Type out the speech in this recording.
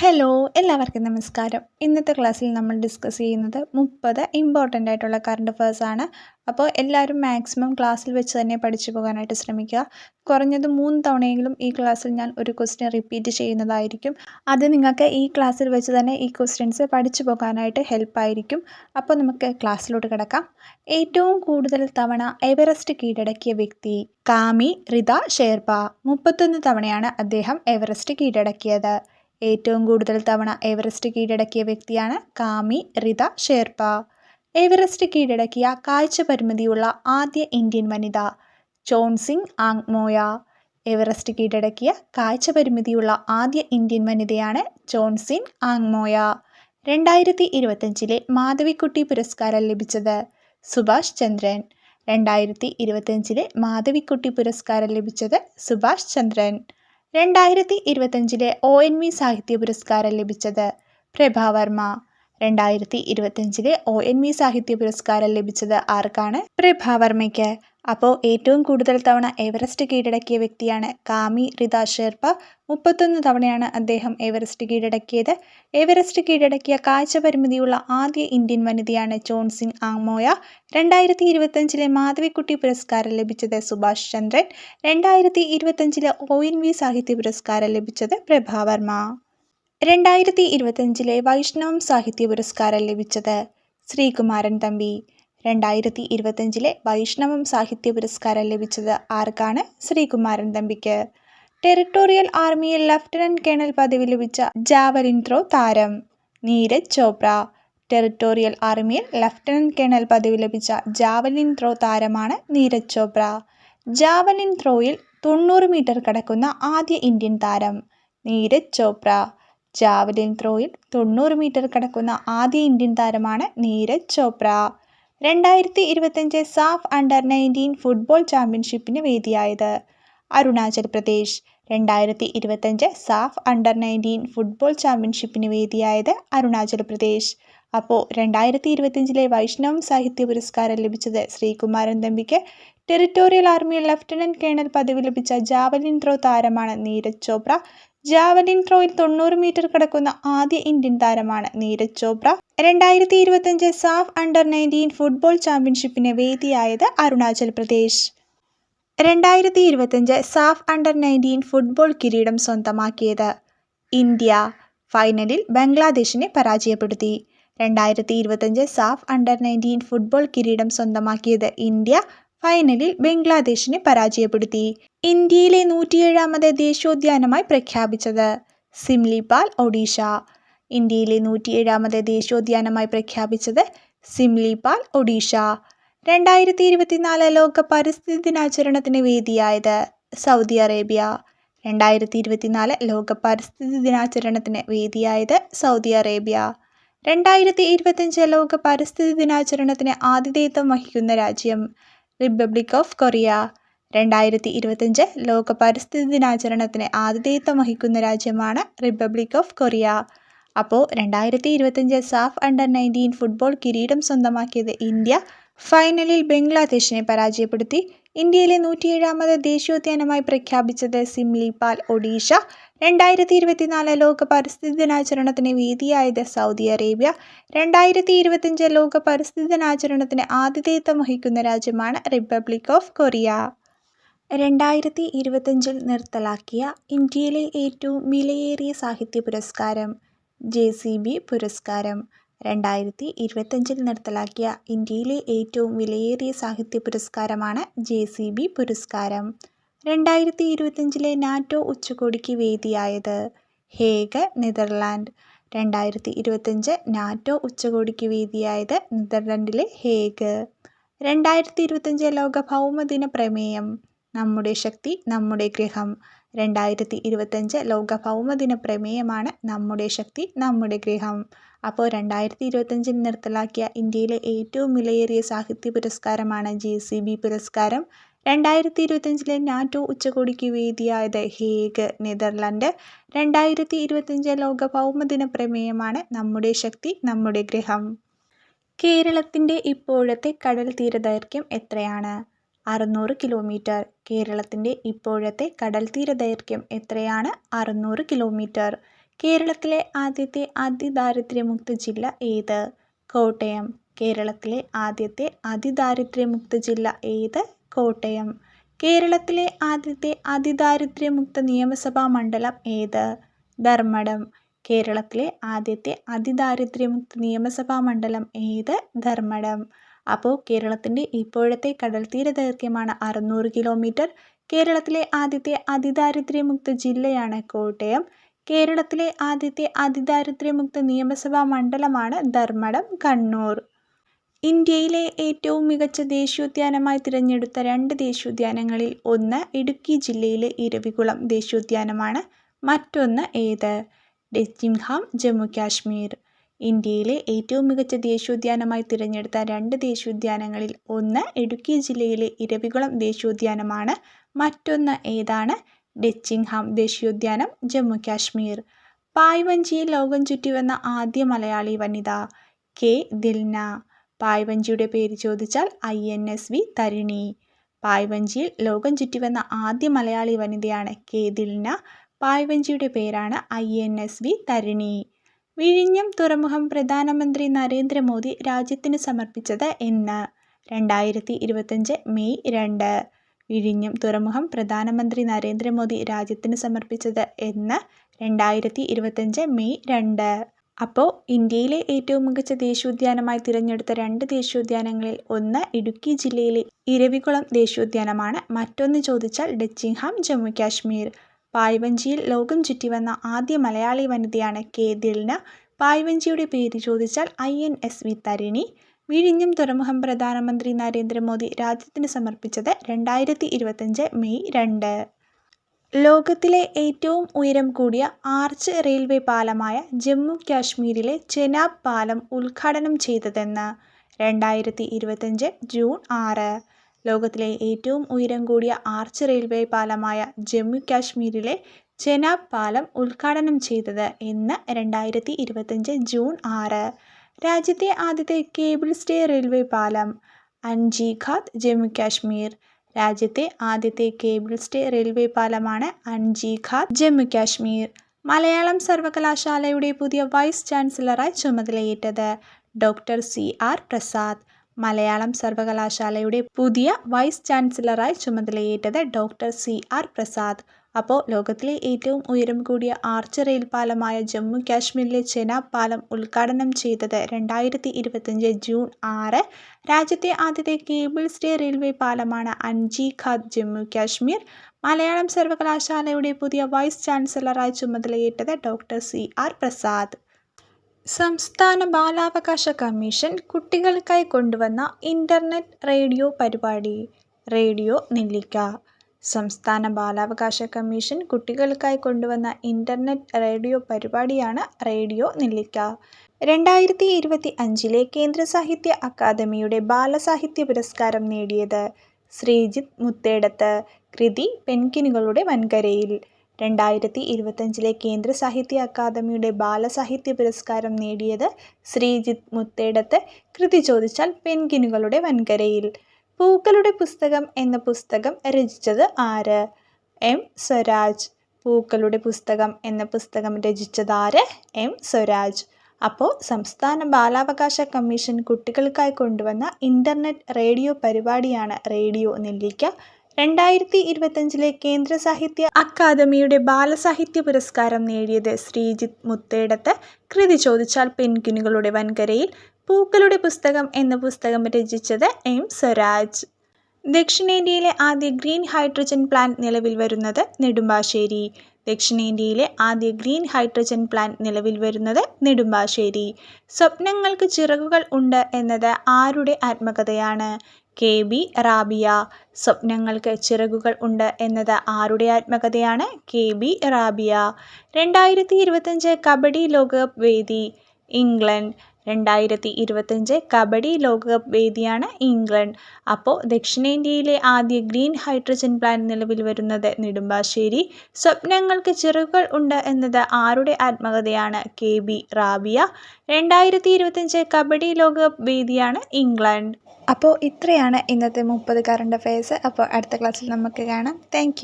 Hello എല്ലാവർക്കും നമസ്കാരം. ഇന്നത്തെ ക്ലാസ്സിൽ നമ്മൾ ഡിസ്കസ് ചെയ്യുന്നത് മുപ്പത് ഇമ്പോർട്ടന്റ് ആയിട്ടുള്ള കറണ്ട് അഫയേഴ്സ് ആണ്. അപ്പോൾ എല്ലാവരും മാക്സിമം ക്ലാസ്സിൽ വെച്ച് തന്നെ പഠിച്ചു പോകാനായിട്ട് ശ്രമിക്കുക. കുറഞ്ഞത് മൂന്ന് തവണയെങ്കിലും ഈ ക്ലാസ്സിൽ ഞാൻ ഒരു ക്വസ്റ്റ്യൻ റിപ്പീറ്റ് ചെയ്യുന്നതായിരിക്കും. അത് നിങ്ങൾക്ക് ഈ ക്ലാസ്സിൽ വെച്ച് തന്നെ ഈ ക്വസ്റ്റ്യൻസ് പഠിച്ചു പോകാനായിട്ട് ഹെൽപ്പായിരിക്കും അപ്പോൾ നമുക്ക് ക്ലാസ്സിലോട്ട് കിടക്കാം. ഏറ്റവും കൂടുതൽ തവണ എവറസ്റ്റ് കീഴടക്കിയ വ്യക്തി കാമി റിത ഷേർപ്പ മുപ്പത്തൊന്ന് തവണയാണ് അദ്ദേഹം എവറസ്റ്റ് കീഴടക്കിയത്. ഏറ്റവും കൂടുതൽ തവണ എവറസ്റ്റ് കീഴടക്കിയ വ്യക്തിയാണ് കാമി റിത ഷേർപ്പ. എവറസ്റ്റ് കീഴടക്കിയ കാഴ്ച പരിമിതിയുള്ള ആദ്യ ഇന്ത്യൻ വനിത ചോൺസിംഗ് ആങ്മോയ. എവറസ്റ്റ് കീഴടക്കിയ കാഴ്ച പരിമിതിയുള്ള ആദ്യ ഇന്ത്യൻ വനിതയാണ് ചോൺസിംഗ് ആങ്മോയ. രണ്ടായിരത്തി ഇരുപത്തഞ്ചിലെ മാധവിക്കുട്ടി പുരസ്കാരം ലഭിച്ചത് സുഭാഷ് ചന്ദ്രൻ. രണ്ടായിരത്തി ഇരുപത്തഞ്ചിലെ മാധവിക്കുട്ടി പുരസ്കാരം ലഭിച്ചത് സുഭാഷ് ചന്ദ്രൻ. രണ്ടായിരത്തി ഇരുപത്തഞ്ചിലെ ഒ എൻ വി സാഹിത്യ പുരസ്കാരം ലഭിച്ചത് പ്രഭാവർമ്മ രണ്ടായിരത്തി ഇരുപത്തഞ്ചിലെ ഒ എൻ വി സാഹിത്യ പുരസ്കാരം ലഭിച്ചത് ആർക്കാണ്? പ്രഭാവർമ്മയ്ക്ക് അപ്പോൾ ഏറ്റവും കൂടുതൽ തവണ എവറസ്റ്റ് കീഴടക്കിയ വ്യക്തിയാണ് കാമി റിത ഷെർപ്പ മുപ്പത്തൊന്ന് തവണയാണ് അദ്ദേഹം എവറസ്റ്റ് കീഴടക്കിയത്. എവറസ്റ്റ് കീഴടക്കിയ കാഴ്ച പരിമിതിയുള്ള ആദ്യ ഇന്ത്യൻ വനിതയാണ് ചോൺസിംഗ് ആങ്മോയ രണ്ടായിരത്തി ഇരുപത്തഞ്ചിലെ മാധവിക്കുട്ടി പുരസ്കാരം ലഭിച്ചത് സുഭാഷ് ചന്ദ്രൻ. രണ്ടായിരത്തി ഇരുപത്തഞ്ചിലെ ഒ എൻ വി സാഹിത്യ പുരസ്കാരം ലഭിച്ചത് പ്രഭാവർമ്മ രണ്ടായിരത്തി ഇരുപത്തഞ്ചിലെ വൈഷ്ണവം സാഹിത്യ പുരസ്കാരം ലഭിച്ചത് ശ്രീകുമാരൻ തമ്പി. രണ്ടായിരത്തി ഇരുപത്തഞ്ചിലെ വൈഷ്ണവം സാഹിത്യ പുരസ്കാരം ലഭിച്ചത് ആർക്കാണ്? ശ്രീകുമാരൻ തമ്പിക്ക്. ടെറിട്ടോറിയൽ ആർമിയിൽ ലഫ്റ്റനന്റ് കേണൽ പദവി ലഭിച്ച ജാവലിൻ ത്രോ താരം നീരജ് ചോപ്ര. ടെറിട്ടോറിയൽ ആർമിയിൽ ലഫ്റ്റനന്റ് കേണൽ പദവി ലഭിച്ച ജാവലിൻ ത്രോ താരമാണ് നീരജ് ചോപ്ര. ജാവലിൻ ത്രോയിൽ തൊണ്ണൂറ് മീറ്റർ കടക്കുന്ന ആദ്യ ഇന്ത്യൻ താരം നീരജ് ചോപ്ര. ജാവലിൻ ത്രോയിൽ തൊണ്ണൂറ് മീറ്റർ കടക്കുന്ന ആദ്യ ഇന്ത്യൻ താരമാണ് നീരജ് ചോപ്ര. രണ്ടായിരത്തി ഇരുപത്തഞ്ച് സാഫ് അണ്ടർ നയന്റീൻ ഫുട്ബോൾ ചാമ്പ്യൻഷിപ്പിന് വേദിയായത്. അരുണാചൽ പ്രദേശ് രണ്ടായിരത്തി ഇരുപത്തഞ്ച് സാഫ് അണ്ടർ നയന്റീൻ ഫുട്ബോൾ ചാമ്പ്യൻഷിപ്പിന് വേദിയായത് അരുണാചൽ പ്രദേശ്. അപ്പോൾ രണ്ടായിരത്തി ഇരുപത്തഞ്ചിലെ വൈഷ്ണവ് സാഹിത്യ പുരസ്കാരം ലഭിച്ചത് ശ്രീകുമാരൻ തമ്പിക്ക് ടെറിട്ടോറിയൽ ആർമി ലഫ്റ്റനന്റ് കേണൽ പദവി ലഭിച്ച ജാവലിൻ ത്രോ താരമാണ് നീരജ് ചോപ്ര. ജാവലിൻ ത്രോയിൽ തൊണ്ണൂറ് മീറ്റർ കടക്കുന്ന ആദ്യ ഇന്ത്യൻ താരമാണ് നീരജ് ചോപ്ര. രണ്ടായിരത്തി ഇരുപത്തിയഞ്ച് സാഫ് അണ്ടർ നയന്റീൻ ഫുട്ബോൾ ചാമ്പ്യൻഷിപ്പിന് വേദിയായത് അരുണാചൽ പ്രദേശ്. രണ്ടായിരത്തി ഇരുപത്തിയഞ്ച് സാഫ് അണ്ടർ നയന്റീൻ ഫുട്ബോൾ കിരീടം സ്വന്തമാക്കിയത് ഇന്ത്യ. ഫൈനലിൽ ബംഗ്ലാദേശിനെ പരാജയപ്പെടുത്തി. രണ്ടായിരത്തി ഇരുപത്തിയഞ്ച് സാഫ് അണ്ടർ നയന്റീൻ ഫുട്ബോൾ കിരീടം സ്വന്തമാക്കിയത് ഇന്ത്യ. ഫൈനലിൽ ബംഗ്ലാദേശിനെ പരാജയപ്പെടുത്തി. ഇന്ത്യയിലെ നൂറ്റിയേഴാമത് ദേശീയോദ്യാനമായി പ്രഖ്യാപിച്ചത് സിംലിപാൽ ഒഡീഷ. ഇന്ത്യയിലെ നൂറ്റിയേഴാമത് ദേശീയോദ്യാനമായി പ്രഖ്യാപിച്ചത് സിംലിപാൽ ഒഡീഷ. രണ്ടായിരത്തി ഇരുപത്തിനാല് ലോക പരിസ്ഥിതി ദിനാചരണത്തിന് വേദിയായത് സൗദി അറേബ്യ. രണ്ടായിരത്തി ഇരുപത്തിനാല് ലോക പരിസ്ഥിതി ദിനാചരണത്തിന് വേദിയായത് സൗദി അറേബ്യ. രണ്ടായിരത്തി ഇരുപത്തഞ്ച് ലോക പരിസ്ഥിതി ദിനാചരണത്തിന് ആതിഥേയത്വം വഹിക്കുന്ന രാജ്യം റിപ്പബ്ലിക് ഓഫ് കൊറിയ രണ്ടായിരത്തി ഇരുപത്തഞ്ച് ലോക പരിസ്ഥിതി ദിനാചരണത്തിന് ആതിഥേയത്വം വഹിക്കുന്ന രാജ്യമാണ് റിപ്പബ്ലിക് ഓഫ് കൊറിയ അപ്പോൾ രണ്ടായിരത്തി ഇരുപത്തഞ്ച് സാഫ് അണ്ടർ നയന്റീൻ ഫുട്ബോൾ കിരീടം സ്വന്തമാക്കിയത് ഇന്ത്യ. ഫൈനലിൽ ബംഗ്ലാദേശിനെ പരാജയപ്പെടുത്തി. ഇന്ത്യയിലെ നൂറ്റിയേഴാമത് ദേശീയോദ്യാനമായി പ്രഖ്യാപിച്ചത് സിംലിപാൽ ഒഡീഷ. രണ്ടായിരത്തി ഇരുപത്തിനാല് ലോക പരിസ്ഥിതി ദിനാചരണത്തിന് വേദിയായത് സൗദി അറേബ്യ. രണ്ടായിരത്തി ഇരുപത്തിയഞ്ച് ലോക പരിസ്ഥിതി ദിനാചരണത്തിന് ആതിഥേയത്വം വഹിക്കുന്ന രാജ്യമാണ് റിപ്പബ്ലിക് ഓഫ് കൊറിയ. രണ്ടായിരത്തി ഇരുപത്തിയഞ്ചിൽ നിർത്തലാക്കിയ ഇന്ത്യയിലെ ഏറ്റവും വിലയേറിയ സാഹിത്യ പുരസ്കാരം ജെ സി ബി പുരസ്കാരം. രണ്ടായിരത്തി ഇരുപത്തഞ്ചിൽ നിർത്തലാക്കിയ ഇന്ത്യയിലെ ഏറ്റവും വിലയേറിയ സാഹിത്യ പുരസ്കാരമാണ് ജെ സി ബി പുരസ്കാരം. രണ്ടായിരത്തി ഇരുപത്തഞ്ചിലെ നാറ്റോ ഉച്ചകോടിക്ക് വേദിയായത് ഹേഗ് നെതർലാൻഡ്. രണ്ടായിരത്തി ഇരുപത്തഞ്ച് നാറ്റോ ഉച്ചകോടിക്ക് വേദിയായത് നെതർലൻഡിലെ ഹേഗ്. രണ്ടായിരത്തി ഇരുപത്തഞ്ച് ലോക ഭൗമദിന പ്രമേയം നമ്മുടെ ശക്തി നമ്മുടെ ഗൃഹം. രണ്ടായിരത്തി ഇരുപത്തഞ്ച് ലോക ഭൗമദിന പ്രമേയമാണ് നമ്മുടെ ശക്തി നമ്മുടെ ഗ്രഹം അപ്പോൾ രണ്ടായിരത്തി ഇരുപത്തഞ്ചിൽ നിർത്തലാക്കിയ ഇന്ത്യയിലെ ഏറ്റവും വിലയേറിയ സാഹിത്യ പുരസ്കാരമാണ് ജെ സി ബി പുരസ്കാരം. രണ്ടായിരത്തി ഇരുപത്തഞ്ചിലെ നാറ്റോ ഉച്ചകോടിക്ക് വേദിയായത് ഹേഗ് നെതർലൻഡ്. രണ്ടായിരത്തി ഇരുപത്തഞ്ച് ലോക ഭൗമദിന പ്രമേയമാണ് നമ്മുടെ ശക്തി നമ്മുടെ ഗ്രഹം. കേരളത്തിന്റെ ഇപ്പോഴത്തെ കടൽ തീരദൈർഘ്യം എത്രയാണ്? അറുന്നൂറ് കിലോമീറ്റർ. കേരളത്തിന്റെ ഇപ്പോഴത്തെ കടൽ തീരദൈർഘ്യം എത്രയാണ്? അറുന്നൂറ് കിലോമീറ്റർ. കേരളത്തിലെ ആദ്യത്തെ അതിദാരിദ്ര്യമുക്ത ജില്ല ഏത്? കോട്ടയം. കേരളത്തിലെ ആദ്യത്തെ അതിദാരിദ്ര്യമുക്ത ജില്ല ഏത്? കോട്ടയം. കേരളത്തിലെ ആദ്യത്തെ അതിദാരിദ്ര്യമുക്ത നിയമസഭാ മണ്ഡലം ഏത്? ധർമ്മടം. കേരളത്തിലെ ആദ്യത്തെ അതിദാരിദ്ര്യമുക്ത നിയമസഭാ മണ്ഡലം ഏത്? ധർമ്മടം. അപ്പോൾ കേരളത്തിന്റെ ഇപ്പോഴത്തെ കടൽത്തീര ദൈർഘ്യമാണ് അറുന്നൂറ് കിലോമീറ്റർ. കേരളത്തിലെ ആദ്യത്തെ അതിദാരിദ്ര്യമുക്ത ജില്ലയാണ് കോട്ടയം. കേരളത്തിലെ ആദ്യത്തെ അതിദാരിദ്ര്യമുക്ത നിയമസഭാ മണ്ഡലമാണ് ധർമ്മടം കണ്ണൂർ. ഇന്ത്യയിലെ ഏറ്റവും മികച്ച ദേശീയോദ്യാനമായി തിരഞ്ഞെടുത്ത രണ്ട് ദേശീയോദ്യാനങ്ങളിൽ ഒന്ന് ഇടുക്കി ജില്ലയിലെ ഇരവികുളം ദേശീയോദ്യാനമാണ് മറ്റൊന്ന് ഏത്? ഡെച്ചിംഗ്ഹാം ജമ്മു കാശ്മീർ. ഇന്ത്യയിലെ ഏറ്റവും മികച്ച ദേശീയോദ്യാനമായി തിരഞ്ഞെടുത്ത രണ്ട് ദേശീയോദ്യാനങ്ങളിൽ ഒന്ന് ഇടുക്കി ജില്ലയിലെ ഇരവികുളം ദേശീയോദ്യാനമാണ് മറ്റൊന്ന് ഏതാണ്? ഡെച്ചിംഗ്ഹാം ദേശീയോദ്യാനം ജമ്മു കാശ്മീർ പായ്വഞ്ചിയിൽ ലോകം ചുറ്റിവന്ന ആദ്യ മലയാളി വനിത കെ. ദിൽന. പായ്വഞ്ചിയുടെ പേര് ചോദിച്ചാൽ I N S V Tarini. പായ്വഞ്ചിയിൽ ലോകം ചുറ്റിവന്ന ആദ്യ മലയാളി വനിതയാണ് കെ. ദിൽന. പായ്വഞ്ചിയുടെ പേരാണ് I N S V Tarini. വിഴിഞ്ഞം തുറമുഖം പ്രധാനമന്ത്രി നരേന്ദ്രമോദി രാജ്യത്തിന് സമർപ്പിച്ചത് എന്ന്. രണ്ടായിരത്തി ഇരുപത്തഞ്ച് മെയ് രണ്ട്. വിഴിഞ്ഞം തുറമുഖം പ്രധാനമന്ത്രി നരേന്ദ്രമോദി രാജ്യത്തിന് സമർപ്പിച്ചത് എന്ന് രണ്ടായിരത്തി ഇരുപത്തഞ്ച് മെയ് രണ്ട്. അപ്പോൾ ഇന്ത്യയിലെ ഏറ്റവും മികച്ച ദേശീയോദ്യാനമായി തിരഞ്ഞെടുത്ത രണ്ട് ദേശീയോദ്യാനങ്ങളിൽ ഒന്ന് ഇടുക്കി ജില്ലയിലെ ഇരവികുളം ദേശീയോദ്യാനമാണ്. മറ്റൊന്ന് ചോദിച്ചാൽ ഡച്ചിങ്ഹാം ജമ്മു കാശ്മീർ പായ്വഞ്ചിയിൽ ലോകം ചുറ്റിവന്ന ആദ്യ മലയാളി വനിതയാണ് കെ ദിൽന പായ്വഞ്ചിയുടെ പേര് ചോദിച്ചാൽ I N S V Tarini. വിഴിഞ്ഞം തുറമുഖം പ്രധാനമന്ത്രി നരേന്ദ്രമോദി രാജ്യത്തിന് സമർപ്പിച്ചത് രണ്ടായിരത്തി ഇരുപത്തഞ്ച് മെയ് രണ്ട്. ലോകത്തിലെ ഏറ്റവും ഉയരം കൂടിയ ആർച്ച് റെയിൽവേ പാലമായ ജമ്മു കാശ്മീരിലെ ചെനാബ് പാലം ഉദ്ഘാടനം ചെയ്തതെന്ന് രണ്ടായിരത്തി ഇരുപത്തഞ്ച് ജൂൺ ആറ്. ലോകത്തിലെ ഏറ്റവും ഉയരം കൂടിയ ആർച്ച് റെയിൽവേ പാലമായ ജമ്മു കാശ്മീരിലെ ചെനാബ് പാലം ഉദ്ഘാടനം ചെയ്തത് എന്ന് രണ്ടായിരത്തി ഇരുപത്തഞ്ച് ജൂൺ ആറ്. രാജ്യത്തെ ആദ്യത്തെ കേബിൾ സ്റ്റേ റെയിൽവേ പാലം അൻജിഘാത്ത് ജമ്മു കാശ്മീർ. രാജ്യത്തെ ആദ്യത്തെ കേബിൾ സ്റ്റേ റെയിൽവേ പാലമാണ് അൻജിഘാത്ത് ജമ്മു കാശ്മീർ. മലയാളം സർവകലാശാലയുടെ പുതിയ വൈസ് ചാൻസലറായി ചുമതലയേറ്റത് doctor C R Prasad. Malayalam സർവകലാശാലയുടെ പുതിയ വൈസ് ചാൻസലറായി ചുമതലയേറ്റത് ഡോക്ടർ സി ആർ പ്രസാദ്. അപ്പോൾ ലോകത്തിലെ ഏറ്റവും ഉയരം കൂടിയ ആർച്ച് റെയിൽ പാലമായ ജമ്മു കാശ്മീരിലെ ചെനാബ് പാലം ഉദ്ഘാടനം ചെയ്തത് രണ്ടായിരത്തി ഇരുപത്തഞ്ച് ജൂൺ ആറ്. രാജ്യത്തെ ആദ്യത്തെ കേബിൾ സ്റ്റേ റെയിൽവേ പാലമാണ് ഖാദ് ജമ്മു കാശ്മീർ. മലയാളം സർവകലാശാലയുടെ പുതിയ വൈസ് ചാൻസലറായി ചുമതലയേറ്റത് ഡോക്ടർ സി ആർ പ്രസാദ്. സംസ്ഥാന ബാലാവകാശ കമ്മീഷൻ കുട്ടികൾക്കായി കൊണ്ടുവന്ന ഇന്റർനെറ്റ് റേഡിയോ പരിപാടി. റേഡിയോ നെല്ലിക്ക. സംസ്ഥാന ബാലാവകാശ കമ്മീഷൻ കുട്ടികൾക്കായി കൊണ്ടുവന്ന ഇന്റർനെറ്റ് റേഡിയോ പരിപാടിയാണ് റേഡിയോ നെല്ലിക്ക. രണ്ടായിരത്തി ഇരുപത്തി അഞ്ചിലെ കേന്ദ്ര സാഹിത്യ അക്കാദമിയുടെ ബാലസാഹിത്യ പുരസ്കാരം നേടിയത് ശ്രീജിത്ത് മുത്തേടത്ത് കൃതി പെൻകിനുകളുടെ വൻകരയിൽ. രണ്ടായിരത്തി ഇരുപത്തഞ്ചിലെ കേന്ദ്ര സാഹിത്യ അക്കാദമിയുടെ ബാലസാഹിത്യ പുരസ്കാരം നേടിയത് ശ്രീജിത്ത് മുത്തേടത്ത് കൃതി ചോദിച്ചാൽ പെൻകിനുകളുടെ വൻകരയിൽ. പൂക്കളുടെ പുസ്തകം എന്ന പുസ്തകം രചിച്ചത് ആര്? എം. സ്വരാജ്. പൂക്കളുടെ പുസ്തകം എന്ന പുസ്തകം രചിച്ചത് ആര്? എം. സ്വരാജ്. അപ്പോൾ സംസ്ഥാന ബാലാവകാശ കമ്മീഷൻ കുട്ടികൾക്കായി കൊണ്ടുവന്ന ഇന്റർനെറ്റ് റേഡിയോ പരിപാടിയാണ് റേഡിയോ നെല്ലിക്ക. രണ്ടായിരത്തി ഇരുപത്തഞ്ചിലെ കേന്ദ്ര സാഹിത്യ അക്കാദമിയുടെ ബാലസാഹിത്യ പുരസ്കാരം നേടിയത് ശ്രീജിത്ത് മുത്തേടത്ത്. കൃതി ചോദിച്ചാൽ പെൻഗ്വിനുകളുടെ വൻകരയിൽ പൂക്കളുടെ പുസ്തകം എന്ന പുസ്തകം രചിച്ചത് എം സ്വരാജ്. ദക്ഷിണേന്ത്യയിലെ ആദ്യ ഗ്രീൻ ഹൈഡ്രജൻ പ്ലാന്റ് നിലവിൽ വരുന്നത് നെടുമ്പാശ്ശേരി. ദക്ഷിണേന്ത്യയിലെ ആദ്യ ഗ്രീൻ ഹൈഡ്രജൻ പ്ലാന്റ് നിലവിൽ വരുന്നത് നെടുമ്പാശ്ശേരി. സ്വപ്നങ്ങൾക്ക് ചിറകുകൾ ഉണ്ട് എന്നത് ആരുടെ ആത്മകഥയാണ്? കെ. ബി. റാബിയ. സ്വപ്നങ്ങൾക്ക് ചിറകുകൾ ഉണ്ട് എന്നത് ആരുടെ ആത്മകഥയാണ്? കെ. ബി. റാബിയ. രണ്ടായിരത്തി ഇരുപത്തഞ്ച് കബഡി ലോകകപ്പ് വേദി ഇംഗ്ലണ്ട്. രണ്ടായിരത്തി ഇരുപത്തഞ്ച് കബഡി ലോകകപ്പ് വേദിയാണ് ഇംഗ്ലണ്ട്. അപ്പോൾ ദക്ഷിണേന്ത്യയിലെ ആദ്യ ഗ്രീൻ ഹൈഡ്രജൻ പ്ലാന്റ് നിലവിൽ വരുന്നത് നെടുമ്പാശ്ശേരി. സ്വപ്നങ്ങൾക്ക് ചിറകുകൾ ഉണ്ട് എന്നത് ആരുടെ ആത്മകഥയാണ്? K B Rabia. രണ്ടായിരത്തി ഇരുപത്തഞ്ച് കബഡി ലോകകപ്പ് വേദിയാണ് ഇംഗ്ലണ്ട്. അപ്പോൾ ഇത്രയാണ് ഇന്നത്തെ മുപ്പത് കറണ്ട് അഫയേഴ്സ് അപ്പോൾ അടുത്ത ക്ലാസ്സിൽ നമുക്ക് കാണാം. താങ്ക്